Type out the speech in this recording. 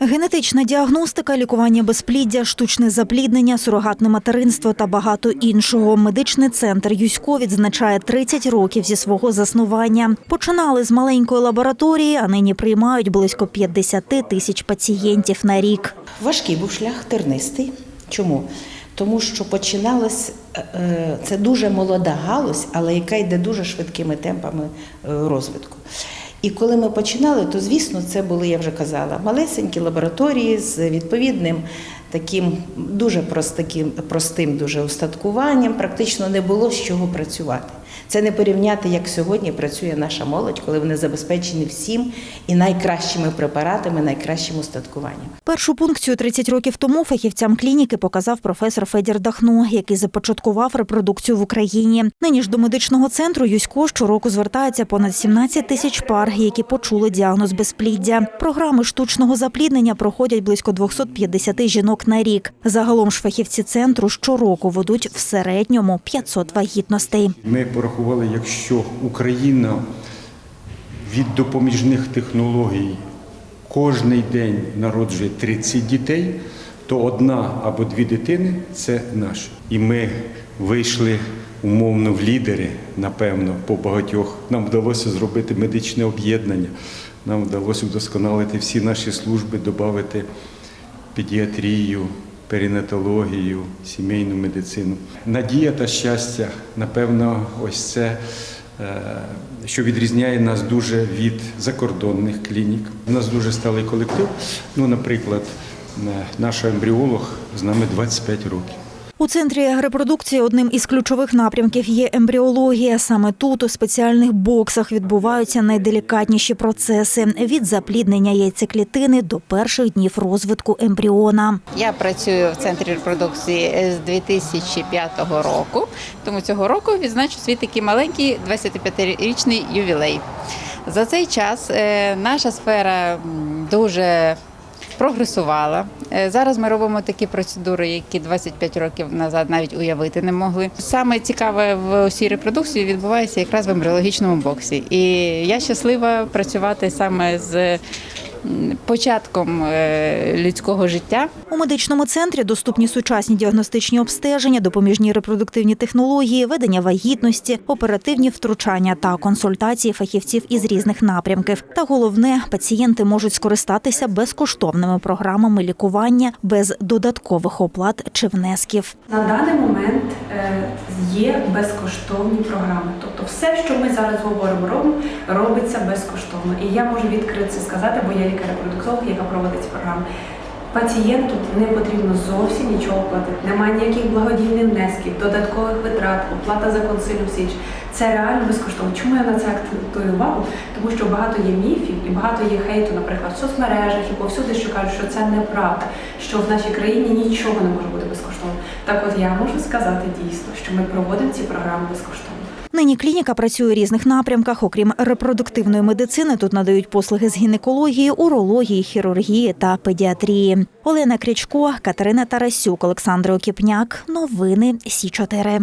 Генетична діагностика, лікування безпліддя, штучне запліднення, сурогатне материнство та багато іншого. Медичний центр Юсько відзначає 30 років зі свого заснування. Починали з маленької лабораторії, а нині приймають близько 50 тисяч пацієнтів на рік. Важкий був шлях тернистий. Чому? Тому що починалось е, е, це дуже молода галузь, але яка йде дуже швидкими темпами е, розвитку. І коли ми починали, то звісно, це були, я вже казала, малесенькі лабораторії з відповідним таким дуже простим, простим дуже устаткуванням. Практично не було з чого працювати. Це не порівняти, як сьогодні працює наша молодь, коли вони забезпечені всім і найкращими препаратами, найкращим устаткуванням. Першу пункцію 30 років тому фахівцям клініки показав професор Федір Дахно, який започаткував репродукцію в Україні. Нині ж до медичного центру Юсько щороку звертається понад 17 тисяч пар, які почули діагноз безпліддя. Програми штучного запліднення проходять близько 250 жінок на рік. Загалом ж фахівці центру щороку ведуть в середньому 500 вагітностей. Ми порахували, якщо Україна від допоміжних технологій кожний день народжує 30 дітей, то одна або дві дитини це наше. І ми вийшли умовно в лідери, напевно, по багатьох. Нам вдалося зробити медичне об'єднання, нам вдалося вдосконалити всі наші служби, додати педіатрію, перинатологію, сімейну медицину. Надія та щастя, напевно, ось це, е, що відрізняє нас дуже від закордонних клінік. У нас дуже сталий колектив. Ну, наприклад, е, наш ембріолог з нами 25 років. У центрі репродукції одним із ключових напрямків є ембріологія. Саме тут, у спеціальних боксах, відбуваються найделікатніші процеси від запліднення яйцеклітини до перших днів розвитку ембріона. Я працюю в центрі репродукції з 2005 року, тому цього року відзначу свій такий маленький 25-річний ювілей. За цей час е, наша сфера дуже прогресувала. Е, Зараз ми робимо такі процедури, які 25 років назад навіть уявити не могли. Саме цікаве в усій репродукції відбувається якраз в ембріологічному боксі. І я щаслива працювати саме з початком е, людського життя. У медичному центрі доступні сучасні діагностичні обстеження, допоміжні репродуктивні технології, ведення вагітності, оперативні втручання та консультації фахівців із різних напрямків. Та головне, пацієнти можуть скористатися безкоштовними програмами лікування без додаткових оплат чи внесків. На даний момент е, є безкоштовні програми. Тобто все, що ми зараз говоримо, робимо, робиться безкоштовно. І я можу відкрити це сказати, бо я лікар-репродуктолог, яка проводить ці програми. Пацієнту не потрібно зовсім нічого платити. Немає ніяких благодійних внесків, додаткових витрат, оплата за консиліум січ. Це реально безкоштовно. Чому я на це акцентую увагу? Тому що багато є міфів і багато є хейту, наприклад, в соцмережах і повсюди, що кажуть, що це неправда, що в нашій країні нічого не може бути безкоштовно. Так от я можу сказати дійсно, що ми проводимо ці програми безкоштовно. Нині клініка працює у різних напрямках. Окрім репродуктивної медицини, тут надають послуги з гінекології, урології, хірургії та педіатрії. Олена Крячко, Катерина Тарасюк, Олександр Окіпняк. Новини Сі 4